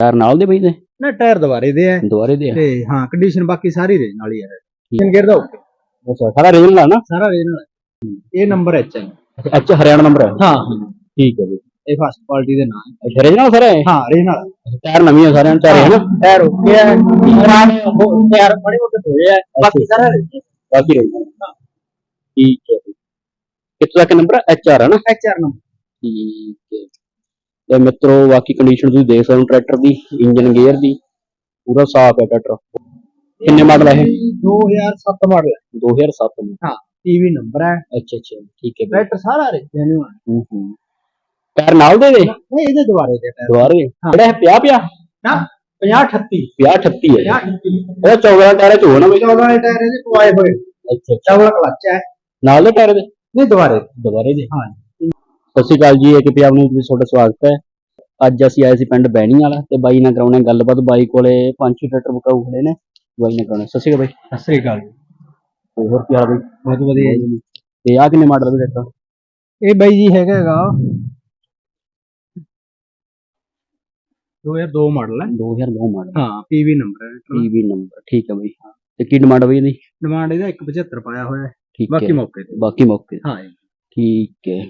Tyre ਨਾਲ ਦੇ ਬਈ ਦੇ ਨਾ ਟਾਇਰ ਦੁਬਾਰੇ ਦੇ ਆ। ਦੁਆਰੇ ਦੇ ਆ। ਤੇ ਹਾਂ ਕੰਡੀਸ਼ਨ ਬਾਕੀ ਸਾਰੀ ਰੇ ਨਾਲ ਹੀ ਹੈ ਇੰਜਨ ਗੇਅਰ ਦਾ ਓਕੇ। ਅੱਛਾ ਸਾਰਾ ਰੀਜਨਲ ਆ ਨਾ? ਸਾਰਾ ਰੇ ਨਾਲ ਇਹ ਨੰਬਰ ਐਚ ਹੈ ਅੱਛਾ ਹਰਿਆਣਾ ਨੰਬਰ ਹੈ ਹਾਂ। ਠੀਕ ਹੈ ਜੀ। ਇਹ ਫਸਟ ਕੁਆਲਿਟੀ ਦੇ ਨਾਲ। ਅੱਛਾ ਰੀਜਨਲ ਸਰ ਹੈ ਹਾਂ ਰੇ ਨਾਲ। ਟਾਇਰ ਨਵੀਂ ਆ ਸਾਰਿਆਂ ਦੇ ਟਾਇਰ ਹੈ ਨਾ ਟਾਇਰ ਓਕੇ ਹੈ ਪੁਰਾਣੇ ਟਾਇਰ ਬੜੇ ਮੋਟੇ ਹੋਏ ਆ। ਬਾਕੀ ਸਾਰਾ ਰੇ ਬਾਕੀ ਰੀਜਨਲ ਠੀਕ ਹੈ ਜੀ। ਕਿੱਥੋਂ ਤੱਕ ਨੰਬਰ ਐਚ ਆਰ ਹੈ ਨਾ? ਐਚ ਆਰ ਨੰਬਰ ਠੀਕ ਹੈ ਤੇ ਮਿੱਤਰੋ ਬਾਕੀ ਕੰਡੀਸ਼ਨ ਤੁਸੀਂ ਦੇਖ ਸਕਦੇ ਹੋ ਟਰੈਕਟਰ ਦੀ ਇੰਜਨ ਗੇਅਰ ਦੀ ਪੂਰਾ ਸਾਫ਼ ਹੈ ਟਰੈਕਟਰ ਕਿੰਨੇ ਮਾਡਲ ਹੈ ਇਹ? 2007 ਮਾਡਲ ਹੈ 2007 ਮਾਡਲ ਹਾਂ ਟੀਵੀ ਨੰਬਰ ਹੈ ਅੱਛਾ ਅੱਛਾ ਠੀਕ ਹੈ। ਟਰੈਕਟਰ ਸਾਰਾ ਰਿਜਨੂ ਹੈ ਹੂੰ ਹੂੰ। ਟਾਇਰ ਨਾਲ ਦੇ ਦੇ ਨਹੀਂ ਇਹਦੇ ਦੁਆਰੇ ਦੇ ਟਾਇਰ। ਦੁਆਰੇ? ਜਿਹੜਾ ਹੈ ਪਿਆ ਪਿਆ? ਨਾ 50 38 50 38 ਹੈ। 50 38 ਇਹ 14 ਟਾਇਰ ਚ ਹੋਣਾ ਬਈ। 14 ਟਾਇਰ ਇਹਦੇ ਪਵਾਏ ਹੋਏ। ਅੱਛਾ 14 ਕਲਚ ਹੈ ਨਾਲ ਦੇ ਟਾਇਰ ਦੇ ਨਹੀਂ ਦੁਆਰੇ। ਦੁਆਰੇ ਦੇ। ਹਾਂ। ਸਤਿ ਸ਼੍ਰੀ ਅਕਾਲ ਜੀ ਇੱਕ ਪੰਜਾਬ ਨੂੰ ਤੁਹਾਡਾ ਸਵਾਗਤ ਹੈ। ਅੱਜ ਅਸੀਂ ਆਏ ਸੀ ਪਿੰਡ ਬੈਣੀ ਵਾਲਾ ਤੇ ਬਾਈ ਨਾਲ ਕਰਾਉਣੇ ਗੱਲਬਾਤ ਬਾਈ ਕੋਲੇ ਪੰਜ ਛੇ ਟਰੈਕਟਰ ਬਕਾਊ ਖੜੇ ਨੇ ਬਾਈ ਨਾਲ ਕਰਾਉਣੇ। ਸਤਿ ਸ਼੍ਰੀ ਅਕਾਲ ਬਾਈ। ਸਤਿ ਸ੍ਰੀ ਅਕਾਲ ਤੇ ਹੋਰ ਕੀ ਹਾਲ ਬਾਈ? ਬਹੁਤ ਵਧੀਆ ਜੀ। ਤੇ ਆ ਕਿੰਨੇ ਮਾਡਲ ਦੇ ਟਰੈਕਟਰ ਇਹ ਬਾਈ ਜੀ ਹੈਗਾ ਹੈਗਾ। 2002 ਮਾਡਲ ਹੈ। 2009 ਮਾਡਲ। ਹਾਂ ਪੀਵੀ ਨੰਬਰ ਹੈ। ਪੀਵੀ ਨੰਬਰ ਠੀਕ ਹੈ ਬਾਈ। ਤੇ ਕੀ ਡਿਮਾਂਡ ਬਾਈ ਇਹਦੀ? ਡਿਮਾਂਡ ਇਹਦਾ 175 ਪਾਇਆ ਹੋਇਆ ਹੈ। ਠੀਕ ਬਾਕੀ ਹੈ। ਮੌਕੇ ਤੇ। ਬਾਕੀ ਮੌਕੇ ਹਾਂ ਜੀ। ਠੀਕ ਹੈ।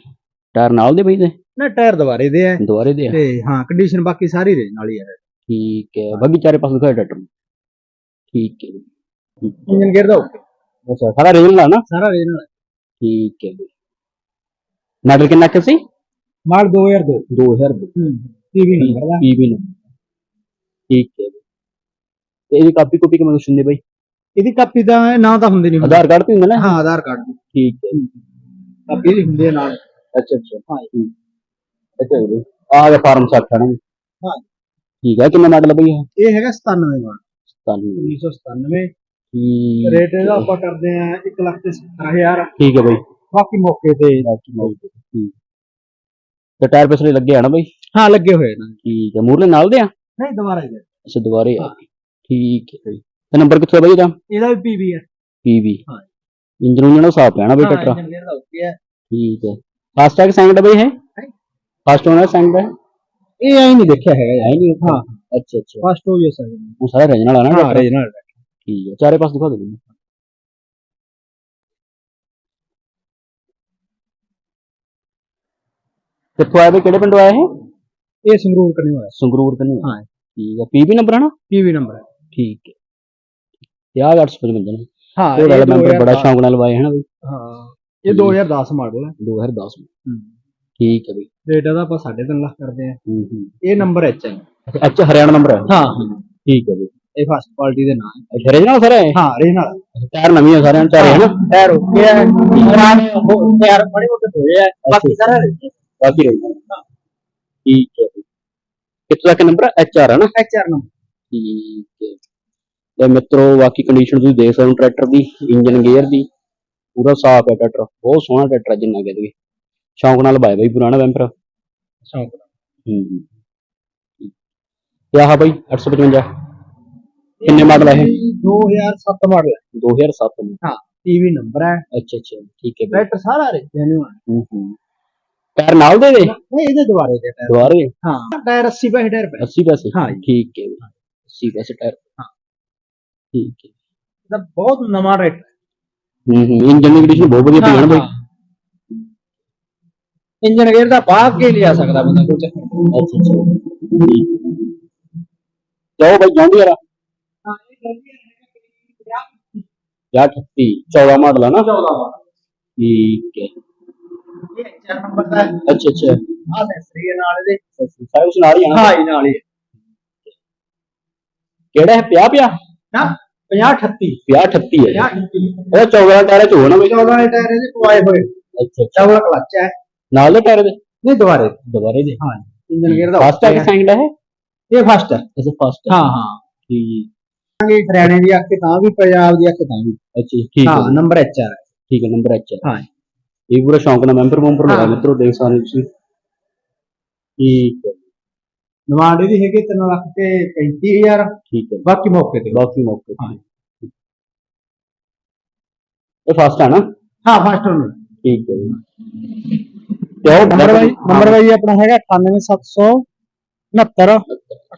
ਟਾਇਰ ਨਾਲ ਦੇ ਬਈ ਦੇ ਨਾ ਟਾਇਰ ਦੁਬਾਰੇ ਦੇ ਹੈ ਦੁਆਰੇ ਦੇ ਆ। ਤੇ ਹਾਂ ਕੰਡੀਸ਼ਨ ਬਾਕੀ ਸਾਰੀ ਰੇ ਨਾਲ ਹੀ ਹੈ ਠੀਕ ਹੈ। ਬਾਕੀ ਚਾਰੇ ਪਾਸੇ ਦਿਖਾਇਆ ਟਰੈਕਟਰ ਠੀਕ ਹੈ। ਜੀ। ਇੰਜਨ ਗੇਅਰ ਦਾ ਓਕੇ ਅੱਛਾ ਸਾਰਾ ਰੀਜਨਲ ਆ ਨਾ? ਸਾਰਾ ਰੇ ਨਾਲ ਠੀਕ ਹੈ। ਜੀ ਮਾਡਲ ਕਿੰਨਾ ਕਿ ਸੀ? ਮਾਲ 2002 2002 ਪੀਵੀ ਨੰਬਰ ਦਾ। ਪੀਵੀ ਨੂੰ ਠੀਕ ਹੈ। ਜੀ ਤੇ ਇਹਦੀ ਕਾਪੀ ਕਾਪੀ ਕਿਵੇਂ ਹੁੰਦੀ ਬਈ? ਇਹਦੀ ਕਾਪੀ ਦਾ ਨਾਂ ਤਾਂ ਹੁੰਦੀ ਨਹੀਂ। ਆਧਾਰ ਕਾਰਡ ਤੇ ਹੁੰਦਾ ਨਾ? ਹਾਂ ਆਧਾਰ ਕਾਰਡ। ਦੀ ਠੀਕ ਹੈ। ਕਾਪੀ ਦੀ ਹੁੰਦੀ ਹੈ ਨਾਲ। ਅੱਛਾ ਅੱਛਾ। ਹਾਂ। ਠੀਕ। ਅੱਛਾ ਜੀ। ਆ ਗਿਆ ਫਾਰਮ ਹੈ ਨਾ? ਹਾਂ। ਠੀਕ ਹੈ ਕਿੰਨਾ ਮਾਡਲ ਬਈ ਇਹ? ਹੈਗਾ 97 ਮਾਡਲ ਤੁਹਾਨੂੰ 1997 ਠੀਕ। ਰੇਟ ਇਹਦਾ ਆਪਾਂ ਕਰਦੇ ਆ 1 ਲੱਖ ਤੇ 70000 ਠੀਕ ਹੈ ਬਈ। ਬਾਕੀ ਮੌਕੇ ਤੇ। ਠੀਕ। ਤੇ ਟਾਇਰ ਪਿਛਲੇ ਲੱਗੇ ਆ ਨਾ ਬਈ? ਹਾਂ ਲੱਗੇ ਹੋਏ ਨੇ। ਠੀਕ ਹੈ ਮੂਰਲੇ ਨਾਲ ਦੇ ਆ? ਨਹੀਂ ਦੁਬਾਰਾ ਇਹਦੇ ਅੱਛਾ ਦੁਬਾਰੇ ਆ। ਹਾਂ। ਠੀਕ ਹੈ ਬਈ। ਤੇ ਨੰਬਰ ਕਿੱਥੋਂ ਹੈ ਬਈ ਇਹਦਾ? ਇਹਦਾ ਵੀ ਪੀਵੀ ਹੈ ਪੀਵੀ। ਹਾਂ। ਇੰਜਨ ਉਹਨਾਂ ਸਾਫ਼ ਪੈਣਾ ਬਈ ਟਰੈਕਟਰ। ਇੰਜਨ ਗੇਅਰ ਦਾ ਓਕੇ ਹੈ ਠੀਕ ਹੈ ਫਾਸਟ ਟੈਗ ਸੈਂਡ ਬਈ ਹੈ ਫਾਸਟ ਹੋਣਾ ਸੈਂਡ ਹੈ ਇਹ ਐ ਨਹੀਂ ਦੇਖਿਆ ਹੈਗਾ ਹੈ ਨਹੀਂ ਹਾਂ ਅੱਛਾ ਅੱਛਾ। ਫਸਟ ਹੋ ਗਿਆ ਸਰ ਉਹ ਸਾਰਾ ਰੀਜਨਲ ਆ ਨਾ ਹਾਂ ਰੀਜਨਲ ਠੀਕ ਹੈ ਚਾਰੇ ਪਾਸੇ ਦਿਖਾ ਦਿਓ। ਕਿੱਥੋਂ ਆਇਆ ਬਈ ਕਿਹੜੇ ਪਿੰਡੋਂ ਆਇਆ ਇਹ? ਇਹ ਸੰਗਰੂਰ ਕਰਨੇ ਹੋਇਆ ਸੰਗਰੂਰ ਕਨੀ ਹਾਂ। ਠੀਕ ਹੈ ਪੀਵੀ ਨੰਬਰ ਹੈ ਨਾ? ਪੀਵੀ ਨੰਬਰ ਹੈ। ਠੀਕ ਹੈ। ਤੇ ਆਹ 855 ਨੇ ਹਾਂ ਇਹ 2010 ਬੜਾ ਸ਼ੌਂਕ ਨਾਲ ਲਵਾਏ ਹਨ ਬਈ। ਹਾਂ ਇਹ 2010 ਮਾਡਲ ਹੈ। 2010 ਠੀਕ ਹੈ ਬਈ। ਰੇਟ ਇਹਦਾ ਆਪਾਂ 3.5 ਲੱਖ ਕਰਦੇ ਆ ਹੂੰ ਹੂੰ। ਇਹ ਨੰਬਰ ਐਚ ਹੈ ਅੱਛਾ ਹਰਿਆਣਾ ਨੰਬਰ ਹੈ? ਹਾਂ। ਠੀਕ ਹੈ ਬਈ। ਇਹ ਫਸਟ ਕੁਆਲਿਟੀ ਦੇ ਨਾਲ। ਅੱਛਾ ਰੀਜਨਲ ਸਰ? ਹੈ ਹਾਂ ਰੀਜਨਲ ਟਾਇਰ ਨਵੀਂ ਹੈ ਸਾਰਿਆਂ ਟਾਇਰ ਹੈ ਨਾ ਟਾਇਰ ਓਕੇ ਹੈ ਪੁਰਾਣੇ ਉਹ ਟਾਇਰ ਬੜੇ ਮੋਟੇ ਹੋਏ ਆ। ਬਾਕੀ ਸਾਰਾ ਬਾਕੀ ਰੀਜਨਲ ਠੀਕ ਹੈ ਕਿੱਥੋਂ ਤੱਕ ਨੰਬਰ ਐਚ ਆਰ ਹੈ ਨਾ? ਐਚ ਆਰ ਨੰਬਰ ਠੀਕ ਹੈ। ਤੇ ਮਿੱਤਰੋ ਬਾਕੀ ਕੰਡੀਸ਼ਨ ਤੁਸੀਂ ਦੇਖ ਸਕਦੇ ਹੋ ਟਰੈਕਟਰ ਦੀ ਇੰਜਨ ਗੇਅਰ ਦੀ। ਪੂਰਾ ਸਾਫ਼ ਹੈ ਟਰੈਕਟਰ। ਬਹੁਤ ਸੋਹਣਾ ਟਰੈਕਟਰ ਹੈ ਜਿੰਨਾ ਕਹਿ ਦਈਏ ਸ਼ੌਂਕ ਨਾਲ ਬਾਏ ਬਾਈ ਪੁਰਾਣਾ ਵੈਂਪਰ। ਸ਼ੌਂਕ ਹੂੰ ਇਹ ਆਹ ਬਾਈ 855 ਕਿੰਨੇ ਮਾਡਲ ਹੈ ਇਹ? 2007 ਮਾਡਲ ਹੈ 2007 ਮਾਡਲ। ਹਾਂ ਟੀਵੀ ਨੰਬਰ ਹੈ। ਅੱਛਾ ਅੱਛਾ ਠੀਕ ਹੈ ਬੈਟਰ ਸਾਰਾ ਰਿਜਨੂ ਹੈ ਹੂੰ ਹੂੰ। ਟਾਇਰ ਨਾਲ ਦੇ ਦੇ ਨਹੀਂ ਇਹਦੇ ਦੁਆਰੇ ਦੇ ਟਾਇਰ। ਦੁਆਰੇ? ਹਾਂ ਟਾਇਰ 80 ਪੈਸੇ ਟਾਇਰ 80 ਪੈਸੇ? ਹਾਂ। ਠੀਕ ਹੈ 80 ਪੈਸੇ ਟਾਇਰ। ਹਾਂ। ਠੀਕ ਹੈ। ਦਾ ਬਹੁਤ ਨਵਾਂ ਰੇਟ ਹੂੰ। ਹੂੰ ਇੰਜਨ ਦੀ ਕੰਡੀਸ਼ਨ ਬਹੁਤ ਵਧੀਆ ਪਈ ਹੈ ਨਾ ਬਾਈ ਇੰਜਨ ਗੇਅਰ ਦਾ ਬਾਹਰ ਕੇ ਲਿਆ ਸਕਦਾ ਬੰਦਾ ਕੋਈ ਚੱਕਰ ਨਹੀਂ। ਅੱਛਾ ਅੱਛਾ। ਜਾਓ ਭਾਈ ਜਾਂਦੀ ਯਾਰ ਹਾਂ ਇਹ ਗਲਤੀ ਹੈ ਨਾ ਕਿ 50 68 14 ਮਾਡਲ। ਹੈ ਨਾ 14 ਠੀਕ ਹੈ। ਇਹ ਚਾਰ ਨੰਬਰ ਦਾ ਅੱਛਾ ਅੱਛਾ। ਆ ਸੈਂਸਰੀ ਹੈ ਨਾਲ ਇਹਦੇ ਸਰਵਿਸ ਨਾਲ ਹੀ ਆ ਨਾ? ਹਾਂ ਜੀ ਨਾਲ ਹੀ ਕਿਹੜਾ ਹੈ? ਪਿਆ ਪਿਆ ਨਾ 50 38 ਪਿਆ 38 ਹੈ। 50 38 ਇਹਦਾ 14 ਟਾਇਰ ਚ ਹੋਣਾ ਬਈ। 14 ਦੇ ਟਾਇਰ ਇਹਦੇ ਪਵਾਏ ਹੋਏ। ਅੱਛਾ ਅੱਛਾ। ਡਬਲ ਕਲਚ ਹੈ। ਨਾਲ ਦੇ ਟਾਇਰ ਦੇ? ਨਹੀਂ ਦੁਬਾਰੇ ਦੁਬਾਰੇ ਦੇ। ਹਾਂ। ਇੰਜਨ ਗੇਅਰ ਦਾ ਫਸਟ ਹੈ। ਸੈਕਿੰਡ ਹੈ ਇਹ? ਫਸਟ ਹੈ ਐਸੇ ਫਸਟ ਹਾਂ ਹਾਂ। ਠੀਕ। ਇਹ ਹਰਿਆਣੇ ਦੀ ਅੱਖ ਤਾਂ ਵੀ ਪੰਜਾਬ ਦੀ ਅੱਖ ਤਾਂ ਵੀ। ਅੱਛਾ ਠੀਕ ਹਾਂ ਨੰਬਰ ਐਚ ਆਰ ਠੀਕ ਹੈ ਨੰਬਰ ਐਚ ਹਾਂ। ਇਹ ਪੂਰਾ ਸ਼ੌਂਕ ਨਾਲ ਮੈਂਬਰ ਮੈਂਬਰ ਲਗਾ। ਮਿੱਤਰੋ ਦੇਖ ਸਕਦੇ ਤੁਸੀਂ। ਠੀਕ ਹੈ। ਡਿਮਾਂਡ ਇਹਦੀ ਹੈਗੀ 3 ਲੱਖ ਤੇ 35000 ਠੀਕ ਹੈ। ਬਾਕੀ ਮੌਕੇ ਤੇ। ਬਾਕੀ ਮੌਕੇ ਤੇ। ਹਾਂ। ਇਹ ਫਸਟ ਹੈ ਨਾ? ਹਾਂ ਫਸਟ ਹੋਣ ਠੀਕ ਹੈ ਜੀ। ਤੇ ਉਹ ਨੰਬਰ ਬਾਈ ਨੰਬਰ ਬਾਈ ਆਪਣਾ ਹੈਗਾ 98769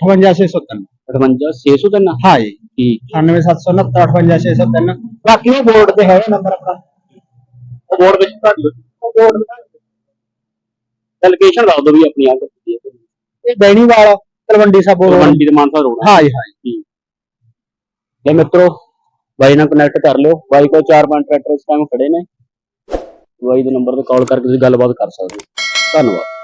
58603 58603 ਹਾਂ ਜੀ। ਠੀਕ। 98769 58603 ਬਾਕੀ ਉਹ ਬੋਰਡ ਤੇ ਹੈ ਨੰਬਰ ਆਪਣਾ। ਉਹ ਬੋਰਡ ਵਿੱਚ ਤੁਹਾਡੀ ਉਹ ਬੋਰਡ ਤੇ ਲੋਕੇਸ਼ਨ ਦੱਸ ਦਿਓ ਵੀ ਆਪਣੀ ਆ ਇਹ ਬੈਣੀਵਾਲ ਤਲਵੰਡੀ ਸਾਬੋ। ਮੰਡੀ ਦੇ ਮਾਨਸਾ ਰੋਡ ਹਾਂ ਜੀ ਹਾਂ ਜੀ। ਲੈ ਮਿੱਤਰੋ ਬਾਈ ਨਾਲ ਕਨੈਕਟ ਕਰ ਲਿਓ। ਬਾਈ ਕੋਲ ਚਾਰ ਪੰਜ ਟਰੈਕਟਰ ਇਸ ਟਾਈਮ ਖੜੇ ਨੇ। ਬਾਈ ਦੇ ਨੰਬਰ ਤੇ ਕਾਲ ਕਰਕੇ ਤੁਸੀਂ ਗੱਲਬਾਤ ਕਰ ਸਕਦੇ ਹੋ। ਧੰਨਵਾਦ।